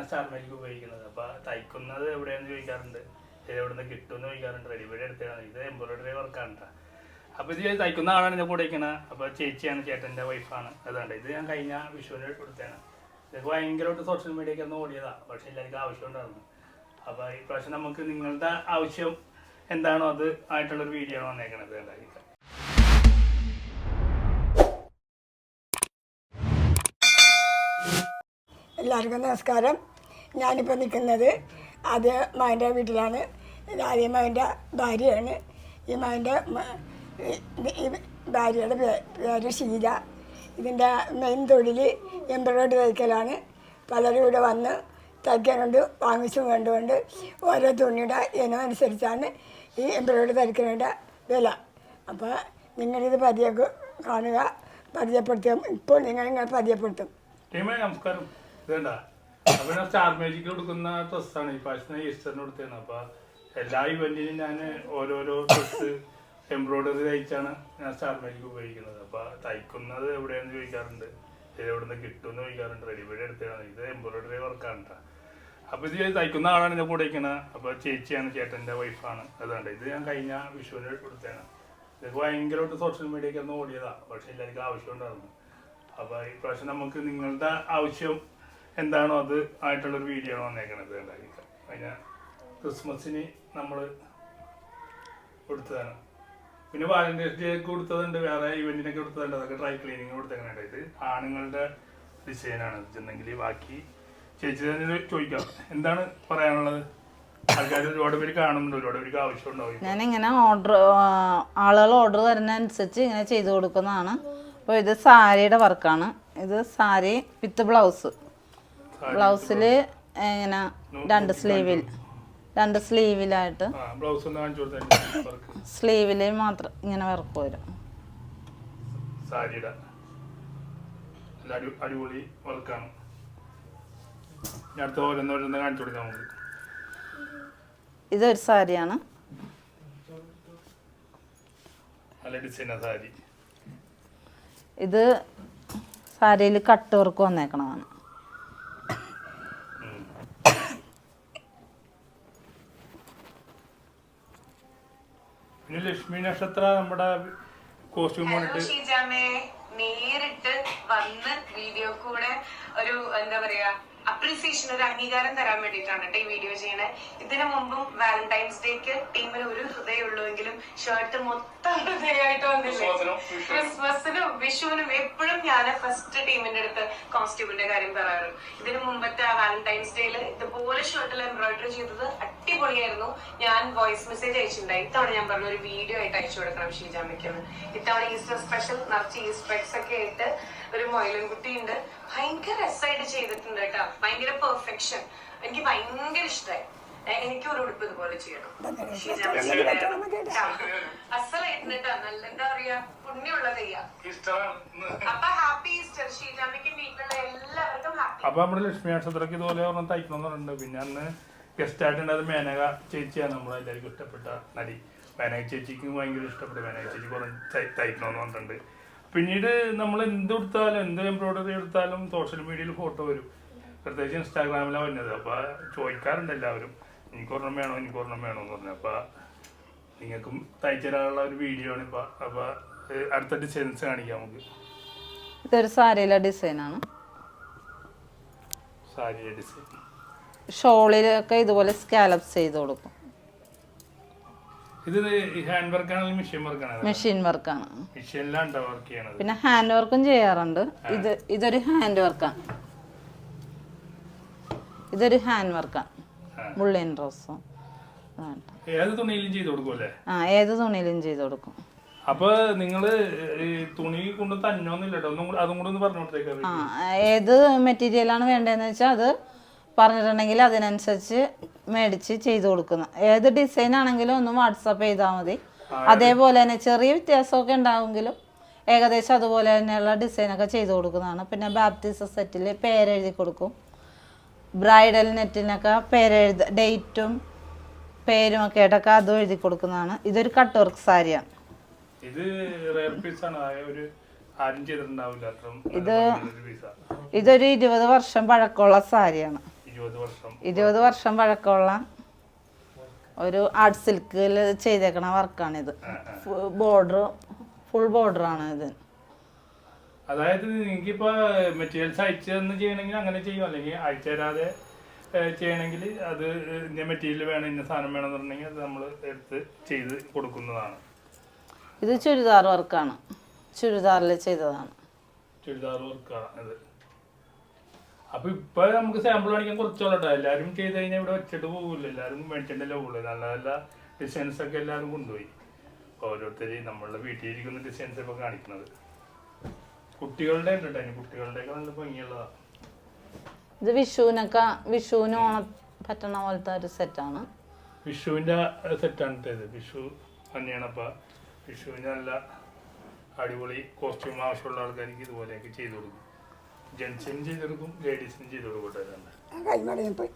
ഞാൻ സ്റ്റാർമേക്ക് ഉപയോഗിക്കുന്നത്? അപ്പൊ തയ്ക്കുന്നത് എവിടെയാന്ന് ചോദിക്കാറുണ്ട്. ഇത് നിന്ന് കിട്ടുമെന്ന് ചോദിക്കാറുണ്ട്. റെഡിമെയ്ഡ് എടുത്തതാണ്. ഇത് എംബ്രോയിഡറി വർക്കാണ് ട്ടോ. അപ്പൊ ഇത് തയ്ക്കുന്ന ആളാണ് എന്റെ കൂടെ ഇരിക്കണ. അപ്പൊ ചേച്ചിയാണ് ചേട്ടന്റെ വൈഫാണ് അതുകൊണ്ട് ഇത് ഞാൻ കഴിഞ്ഞ വിഷുവിന് കൊടുത്തതാണ്. ഇതൊക്കെ ഭയങ്കരമായിട്ട് സോഷ്യൽ മീഡിയക്ക് ഒന്ന് ഓടിയതാ. പക്ഷെ എല്ലാവർക്കും ആവശ്യം ഉണ്ടായിരുന്നു അപ്പൊ ഈ പ്രാവശ്യം നമുക്ക് നിങ്ങളുടെ ആവശ്യം എന്താണോ അത് ആയിട്ടുള്ളൊരു വീഡിയോ ആണ് വന്നേക്കണത് എല്ലാവർക്കും നമസ്കാരം. ഞാനിപ്പോൾ നിൽക്കുന്നത് അത് മകന്റെ വീട്ടിലാണ്. ഇത് ആദ്യം മകന്റെ ഭാര്യയാണ്. ഈ മകന്റെ ഭാര്യയുടെ പേര് ഷീല. ഇതിന്റെ മെയിൻ തൊഴിൽ എംബ്രോയിഡറി തയ്ക്കലാണ്. പലരും ഇവിടെ വന്ന് തയ്ക്കാനുണ്ട് വാങ്ങിച്ചും വേണ്ടതുകൊണ്ട് ഓരോ തുണിയുടെ ഇനം അനുസരിച്ചാണ് ഈ എംബ്രോയിഡറി തയ്ക്കുന്നതിന്റെ വില. അപ്പോൾ നിങ്ങളിത് പരിചയ കാണുക പരിചയപ്പെടുത്തും ഇപ്പോൾ നിങ്ങൾ നിങ്ങൾ പരിചയപ്പെടുത്തും നമസ്കാരം. ഇതേണ്ട. അപ്പൊ ഞാൻ സ്റ്റാർ മാജിക്ക് കൊടുക്കുന്ന ഡ്രസ്സാണ് ഈ പ്രാവശ്യം ഈസ്റ്ററിന് കൊടുത്തേന്ന് അപ്പൊ എല്ലാ ഇവന്റിനും ഞാൻ ഓരോരോ ഡ്രസ്സ് എംബ്രോയിഡറി തയ്ച്ചാണ് ഞാൻ സ്റ്റാർ മാജിക്ക് ഉപയോഗിക്കുന്നത്. അപ്പൊ തയ്ക്കുന്നത് എവിടെയാന്ന് ചോദിക്കാറുണ്ട്. ഇത് എവിടുന്ന് കിട്ടുമെന്ന് ചോദിക്കാറുണ്ട്. റെഡിമെയ്ഡ് എടുത്തതാണ്. ഇത് എംബ്രോയിഡറി വർക്കാണ്. അപ്പൊ ഇത് തയ്ക്കുന്ന ആളാണ് എന്റെ കൂടെ ഇരിക്കണ. അപ്പൊ ചേച്ചിയാണ് ചേട്ടന്റെ വൈഫാണ് അതുകൊണ്ട് ഇത് ഞാൻ കഴിഞ്ഞ വിഷുവിന് കൊടുത്തതാണ് ഇത് ഭയങ്കരമായിട്ട് സോഷ്യൽ മീഡിയക്ക് ഒന്ന് ഓടിയതാ. പക്ഷെ എല്ലാവർക്കും ആവശ്യം ഉണ്ടായിരുന്നു അപ്പൊ ഈ പ്രാവശ്യം നമുക്ക് നിങ്ങളുടെ ആവശ്യം എന്താണോ അത് ആയിട്ടുള്ളൊരു വീഡിയോ ആണ് വന്നേക്കണത് ഉണ്ടായിരിക്കാം അതിന് ക്രിസ്മസിന് നമ്മൾ കൊടുത്തതാണ്. പിന്നെ വാലന്റൈൻസ് ഡേ കൊടുത്തതുണ്ട് വേറെ ഇവന്റിനൊക്കെ കൊടുത്തതുണ്ട് അതൊക്കെ ഡ്രൈ ക്ലീനിങ് കൊടുത്തേക്കുന്നുണ്ട് ഇത്. ആണുങ്ങളുടെ ഡിസൈനാണ് ഇതെന്നെങ്കിൽ ബാക്കി ചേച്ചി തന്നെ ചോദിക്കാം. എന്താണ് പറയാനുള്ളത്? ഞാൻ ഇങ്ങനെ ഓർഡർ ആളുകൾ ഓർഡർ തരുന്ന അനുസരിച്ച് ഇങ്ങനെ ചെയ്തു കൊടുക്കുന്നതാണ്. അപ്പോൾ ഇത് സാരിയുടെ വർക്കാണ് ഇത് സാരി വിത്ത് ബ്ലൗസ്. ബ്ലൗസിൽ ഇങ്ങനെ രണ്ട് സ്ലീവിൽ. രണ്ട് സ്ലീവിലായിട്ട്. സ്ലീവിൽ മാത്രം ഇങ്ങനെ വർക്ക് വരും. സാരിയുടെ. അടിപൊളി വർക്കാണ് കാണിച്ചു കൊടുക്കാം നമുക്ക്. ഇതൊരു സാരിയാണ്. നല്ല ഡിസൈനാ സാരി. ഇത് സാരിയിൽ കട്ട് വർക്ക് വന്നേക്കണതാണ്. പിന്നെ ലക്ഷ്മി നക്ഷത്ര നമ്മുടെ കോസ്റ്റ്യൂം ഷീജാമേ നേരിട്ട് വന്ന് വീഡിയോ കൂടെ ഒരു എന്താ പറയാ അപ്രീസിയേഷൻ ഒരു അംഗീകാരം തരാൻ വേണ്ടിയിട്ടാണ് കേട്ടോ ഈ വീഡിയോ ചെയ്യണത് ഇതിനു മുമ്പും വാലന്റൈൻസ് ഡേക്ക് ടീമിൽ ഒരു ഹൃദയമുള്ളൂവെങ്കിലും ഷർട്ട് മൊത്തം ഹൃദയമായിട്ട് വന്നില്ലേ? ക്രിസ്മസിനും വിഷുവിനും. ക്രിസ്മസിനും വിഷുവിനും എപ്പോഴും ഞാൻ ഫസ്റ്റ് ടീമിന്റെ അടുത്ത് കോസ്റ്റ്യൂമിന്റെ കാര്യം പറയാറ്. ഇതിനു മുമ്പത്തെ ആ വാലന്റൈൻസ് ഡേയിൽ ഇതുപോലെ ഷർട്ടിൽ എംബ്രോയിഡറി ചെയ്തത് അടിപൊളിയായിരുന്നു. ഞാൻ വോയിസ് മെസ്സേജ് അയച്ചിട്ടുണ്ടായി ഇത്തവണ ഞാൻ പറഞ്ഞ ഒരു വീഡിയോ ആയിട്ട് അയച്ചു കൊടുക്കണം ഷീജാമ്മയ്ക്കെന്ന് ഇത്തവണ ഈസ്റ്റർ സ്പെഷ്യൽ നിറച്ച് ഈസ്റ്റർ ഒക്കെ ആയിട്ട് ഒരു മൊയിലും കുട്ടി ഉണ്ട് ഭയങ്കര രസമായിട്ട് ചെയ്തിട്ടുണ്ട് കേട്ടോ. ഭയങ്കര പെർഫെക്ഷൻ എനിക്ക് ഭയങ്കര ഇഷ്ടമായി എനിക്ക് ഒരു ഉടുപ്പ് ഇതുപോലെ ചെയ്യണം. കേട്ടോ നല്ല എന്താ പറയാ പുണ്യമുള്ള തെയ്യാ അപ്പൊ ഹാപ്പി ഈസ്റ്റർ ഷീജാമ്മയ്ക്കും വീട്ടിലുള്ള എല്ലാവർക്കും ഹാപ്പി അപ്പൊ നമ്മുടെ ലക്ഷ്മി നക്ഷത്രക്ക് ഇതുപോലെ ഒരെണ്ണം തയ്ക്കണം എന്ന് പറഞ്ഞിട്ടുണ്ട്. പിന്നെ അന്ന് ഗസ്റ്റ് ആയിട്ടുണ്ടായത് മേനക ചേച്ചിയാണ്. നമ്മളെല്ലാവർക്കും ഇഷ്ടപ്പെട്ട നടി. മേനക ചേച്ചിക്ക് ഭയങ്കര ഇഷ്ടപ്പെട്ടു. മേനക ചേച്ചി കുറെ തയ്ക്കണമെന്ന് പറഞ്ഞിട്ടുണ്ട്. പിന്നീട് നമ്മൾ എന്ത് കൊടുത്താലും എന്ത് എംബ്രോയിഡറി എടുത്താലും സോഷ്യൽ മീഡിയയിൽ ഫോട്ടോ വരും. പ്രത്യേകിച്ച് ഇൻസ്റ്റാഗ്രാമിലാണ് വരുന്നത് അപ്പോൾ ചോദിക്കാറുണ്ട് എല്ലാവരും. എനിക്ക് ഒരെണ്ണം വേണോ? എനിക്ക് ഒരെണ്ണം വേണോ? എന്ന് പറഞ്ഞു. അപ്പോൾ നിങ്ങൾക്കും തയ്ച്ചു തരാനുള്ള ഒരു വീഡിയോ ആണ് ഇപ്പോൾ അപ്പോൾ അടുത്ത ഡിസൈൻസ് കാണിക്കാം നമുക്ക്. ഇതൊരു സാരിയിലെ ഡിസൈനാണ്. സാരിയിലെ ഡിസൈൻ. ഷോളിലൊക്കെ ഇതുപോലെ സ്കാലപ്സ് ചെയ്ത് കൊടുക്കും. മെഷീൻ വർക്കാണ് പിന്നെ ഹാൻഡ് വർക്കും ചെയ്യാറുണ്ട്. ഇത് ഇതൊരു ഹാൻഡ് വർക്കാണ് ഇതൊരു ഹാൻഡ് വർക്കാണ്. മുള്ളിൻ ഡ്രസ്സും ഏത് തുണിയിലും ചെയ്ത് കൊടുക്കുമല്ലേ ആ ഏത് തുണിയിലും ചെയ്ത് കൊടുക്കും. അപ്പൊ നിങ്ങൾ തുണി കൊണ്ട് തന്നോന്നില്ല ഒന്നും കൂടെ അതും കൂടെ ഒന്ന് പറഞ്ഞു കൊടുത്തേക്ക് ഏത് മെറ്റീരിയലാണ് വേണ്ടതെന്ന് വെച്ചാൽ അത് പറഞ്ഞിട്ടുണ്ടെങ്കിൽ അതിനനുസരിച്ച് മേടിച്ച് ചെയ്തു കൊടുക്കുന്ന. ഏത് ഡിസൈൻ ആണെങ്കിലും ഒന്ന് വാട്സപ്പ് ചെയ്താൽ മതി. അതേപോലെ തന്നെ ചെറിയ വ്യത്യാസമൊക്കെ ഉണ്ടാവുമെങ്കിലും ഏകദേശം അതുപോലെ തന്നെയുള്ള ഡിസൈനൊക്കെ ചെയ്തു കൊടുക്കുന്നതാണ്. പിന്നെ ബാപ്റ്റിസ സെറ്റിൽ പേരെഴുതി കൊടുക്കും. ബ്രൈഡൽ നെറ്റിനൊക്കെ പേരെഴുത ഡേറ്റും പേരും ഒക്കെ ആയിട്ടൊക്കെ അതും എഴുതി കൊടുക്കുന്നതാണ്. ഇതൊരു കട്ട് വർക്ക് സാരിയാണ്. ഇത് ഇത് ഇതൊരു ഇരുപത് വർഷം പഴക്കമുള്ള സാരിയാണ്. ഇരുപത് വർഷം പഴക്കമുള്ള ഒരു ആർട്ട് സിൽക്കിൽ ചെയ്തേക്കണ വർക്കാണിത്. ബോർഡർ ഫുൾ ബോർഡർ ആണ് ഇത് അതായത് നിങ്ങൾക്കിപ്പോ മെറ്റീരിയൽസ് അയച്ചു തന്ന് ചെയ്യണമെങ്കിൽ അങ്ങനെ ചെയ്യും. അല്ലെങ്കിൽ അയച്ചു തരാതെ ചെയ്യണമെങ്കിൽ അത് ഇന്ന മെറ്റീരിയൽ വേണം ഇന്ന സാധനം വേണം എന്നുണ്ടെങ്കിൽ അത് നമ്മൾ എടുത്ത് ചെയ്ത് കൊടുക്കുന്നതാണ്. ഇത് ചുരിദാർ വർക്കാണ് ചുരിദാറിൽ ചെയ്തതാണ്. ചുരിദാർ വർക്കാണ് ഇത്. അപ്പൊ ഇപ്പൊ നമുക്ക് സാമ്പിൾ കാണിക്കാൻ കുറച്ചോളട്ടോ എല്ലാരും ചെയ്ത് കഴിഞ്ഞാൽ ഇവിടെ വെച്ചിട്ട് പോകില്ല എല്ലാരും മേടിച്ചിട്ടല്ലേ പോകുള്ളൂ നല്ല നല്ല ഡിസൈൻസ് ഒക്കെ എല്ലാവരും കൊണ്ടുപോയി. ഓരോരുത്തർ നമ്മളുടെ വീട്ടിലിരിക്കുന്ന ഡിസൈൻസ് ഇപ്പൊ കാണിക്കുന്നത്. കുട്ടികളുടെ ഉണ്ട് കേട്ടോ ഇനി കുട്ടികളുടെയൊക്കെ നല്ല ഭംഗിയുള്ളതാ. ഇത് വിഷുവിനൊക്കെ വിഷുവിന് ഓണ പറ്റണ പോലത്തെ ഒരു സെറ്റാണ് വിഷുവിന്റെ സെറ്റാണ് ഇത്. വിഷു തന്നെയാണ്. അപ്പൊ വിഷുവിന് നല്ല അടിപൊളി കോസ്റ്റ്യൂം ആവശ്യമുള്ള ആൾക്കാർക്ക് ഇതുപോലെയൊക്കെ ചെയ്തു കൊടുക്കും. ജെൻസിനും ചെയ്തു കൊടുക്കും ലേഡീസിനും ചെയ്തു പോയി.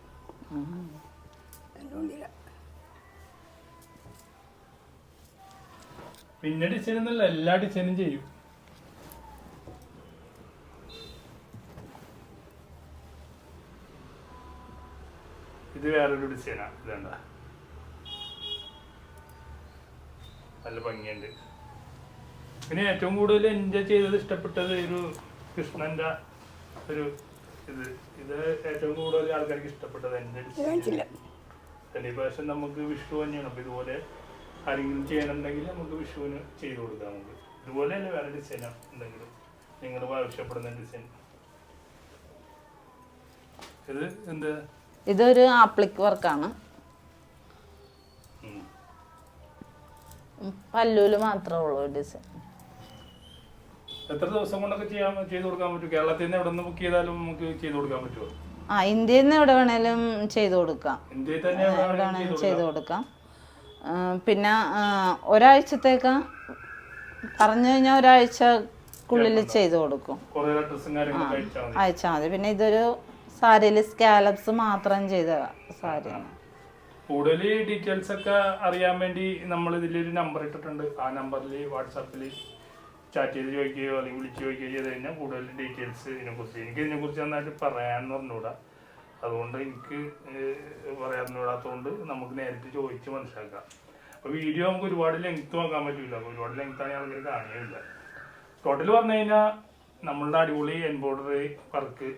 പിന്നെ ഡിസൈൻ എന്നല്ല എല്ലാ ഡിസൈനും ചെയ്യും. ഇത് വേറൊരു ഡിസൈനാണ് ഇതണ്ട. നല്ല ഭംഗിയുണ്ട്. പിന്നെ ഏറ്റവും കൂടുതൽ എൻജോയ് ചെയ്തത് ഇഷ്ടപ്പെട്ടത് ഒരു കൃഷ്ണന്റെ ഒരു ഇത്. ഇത് ഏറ്റവും കൂടുതൽ ആൾക്കാർക്ക് ഇഷ്ടപ്പെട്ടത് ഡിസൈൻ സെലിബ്രേഷൻ നമുക്ക് വിഷു തന്നെയാണ്. അപ്പൊ ഇതുപോലെ ആരെങ്കിലും ചെയ്യണമെന്നുണ്ടെങ്കിൽ നമുക്ക് വിഷുവിന് ചെയ്തു കൊടുക്കാം നമുക്ക്. ഇതുപോലെ തന്നെ വേറെ ഡിസൈൻ എന്തെങ്കിലും നിങ്ങൾ ആവശ്യപ്പെടുന്ന ഡിസൈൻ ഇത് എന്ത്? ഇതൊരു ആപ്ലിക് വർക്കാണ്. ഉം. പല്ലൂൽ മാത്രമേ ഉള്ളൂ ഡിസൈൻ എത്ര ദിവസം കൊണ്ടൊക്കെ ചെയ്യാൻ ചെയ്തു കൊടുക്കാൻ പറ്റും? കേരളത്തിൽ നിന്ന് എവിടെ നിന്ന് ബുക്ക് ചെയ്താലും നമുക്ക് ചെയ്തു കൊടുക്കാൻ പറ്റുമോ? ആ ഇന്ത്യയിൽ നിന്ന് എവിടെ വേണേലും ചെയ്തു കൊടുക്കാം. ഇന്ത്യയിൽ തന്നെ എവിടെ വേണേലും ചെയ്തു കൊടുക്കാം. പിന്നെ ഒരാഴ്ചത്തേക്ക് പറഞ്ഞു കഴിഞ്ഞാൽ ഒരാഴ്ചക്കുള്ളിൽ ചെയ്തു കൊടുക്കും. അയച്ചാൽ മതി. പിന്നെ ഇതൊരു സാരിയിൽ സ്കാലപ്സ് മാത്രം ചെയ്ത സാരിയാണ്. കൂടുതൽ ഡീറ്റെയിൽസ് ഒക്കെ അറിയാൻ വേണ്ടി നമ്മൾ ഇതിലൊരു നമ്പർ ഇട്ടിട്ടുണ്ട്. ആ നമ്പറിൽ വാട്സാപ്പിൽ ചാറ്റ് ചെയ്ത് ചോദിക്കുകയോ അല്ലെങ്കിൽ വിളിച്ച് ചോദിക്കുകയോ ചെയ്ത് കഴിഞ്ഞാൽ കൂടുതൽ ഡീറ്റെയിൽസ് ഇതിനെക്കുറിച്ച്. എനിക്ക് ഇതിനെക്കുറിച്ച് നന്നായിട്ട് പറയാമെന്ന് പറഞ്ഞുകൂടാ. അതുകൊണ്ട് എനിക്ക് പറയാൻ നമുക്ക് നേരിട്ട് ചോദിച്ച് മനസ്സിലാക്കാം. അപ്പോൾ വീഡിയോ നമുക്ക് ഒരുപാട് ലെങ്ത് നോക്കാൻ പറ്റില്ല ഒരുപാട് ലെങ്ത് ആണെങ്കിൽ ആൾക്കാർ കാണുകയില്ല ടോട്ടൽ പറഞ്ഞു കഴിഞ്ഞാൽ നമ്മളുടെ അടിപൊളി എംബ്രോയിഡറി വർക്ക്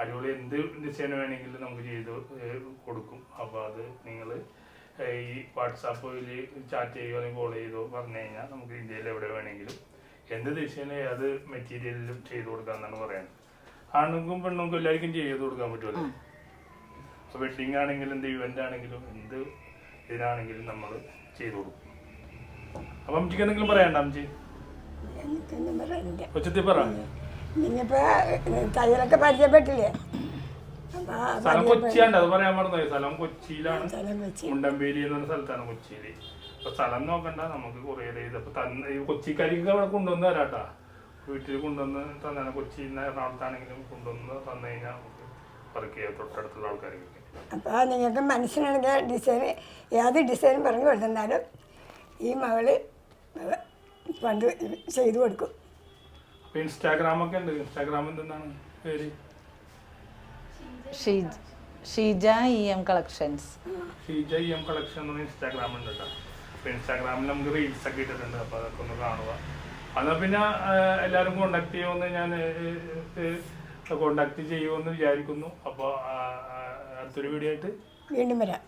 അടിപൊളി എന്ത് ഡിസൈൻ വേണമെങ്കിലും നമുക്ക് ചെയ്ത് കൊടുക്കും. അപ്പോൾ അത് നിങ്ങൾ ഈ വാട്സാപ്പിൽ ചാറ്റ് ചെയ്യുകയോ അല്ലെങ്കിൽ കോൾ ചെയ്തോ പറഞ്ഞു കഴിഞ്ഞാൽ നമുക്ക് ഇന്ത്യയിൽ എവിടെ വേണമെങ്കിലും എന്ത് ഡിസൈൻ അത് മെറ്റീരിയലിലും ചെയ്ത് കൊടുക്കാമെന്നാണ് പറയുന്നത്. ആണുങ്ങൾക്കും പെണ്ണുങ്ങൾക്കും എല്ലാവർക്കും ചെയ്തു കൊടുക്കാൻ പറ്റുമല്ലോ ഇപ്പൊ വെഡിങ് ആണെങ്കിലും എന്ത് ഇവന്റ് ആണെങ്കിലും എന്ത് ഇതിനാണെങ്കിലും നമ്മൾ ചെയ്തു കൊടുക്കും. അപ്പൊ അമ്മച്ചിക്ക് എന്തെങ്കിലും പറയണ്ട അമ്മച്ചി? ഉച്ചത്തിൽ പറ. തയ്യലൊക്കെ പരിചയപ്പെട്ടില്ലേ? സ്ഥലം കൊച്ചിയാണ് അത് പറയാൻ മറന്നു സ്ഥലം കൊച്ചിയിലാണ്. മുണ്ടമ്പേരി എന്ന് പറഞ്ഞ സ്ഥലത്താണ് കൊച്ചിയിൽ അപ്പൊ സ്ഥലം നോക്കണ്ട നമുക്ക് കൊറിയർ ചെയ്ത്. അപ്പൊ തന്ന ഈ കൊച്ചിക്കാരിക്ക് അവിടെ കൊണ്ടുവന്ന് തരാട്ടാ. വീട്ടിൽ കൊണ്ടുവന്ന് തന്നെ കൊച്ചി എറണാകുളത്താണെങ്കിലും കൊണ്ടുവന്ന് തന്നു കഴിഞ്ഞാൽ നമുക്ക് വർക്ക് ചെയ്യാം തൊട്ടടുത്തുള്ള ആൾക്കാർക്ക് അപ്പോൾ നിങ്ങൾക്ക് മനസ്സിലാണെങ്കിൽ ഡിസൈൻ ഏത് ഡിസൈൻ പറഞ്ഞു കൊടുത്തിരുന്നാലും ഈ മകൾ പണ്ട് ചെയ്തു കൊടുക്കും. അപ്പൊ ഇൻസ്റ്റാഗ്രാമൊക്കെ ഉണ്ട്. ഇൻസ്റ്റാഗ്രാം എന്താണ് പേര്? Sheeja Sheeja E M collections Sheeja E M collection എന്ന് ഇൻസ്റ്റാഗ്രാം ഉണ്ട് കേട്ടോ. അപ്പൊ ഇൻസ്റ്റാഗ്രാമിൽ നമുക്ക് റീൽസ് ഒക്കെ ഇട്ടിട്ടുണ്ട് അപ്പൊ അതൊക്കെ ഒന്ന് കാണുക. എന്നാൽ പിന്നെ എല്ലാവരും കോണ്ടാക്ട് ചെയ്യുമെന്ന് ഞാൻ കോണ്ടാക്ട് ചെയ്യുമെന്ന് വിചാരിക്കുന്നു. അപ്പോൾ അടുത്തൊരു വീഡിയോ ആയിട്ട് വീണ്ടും വരാം.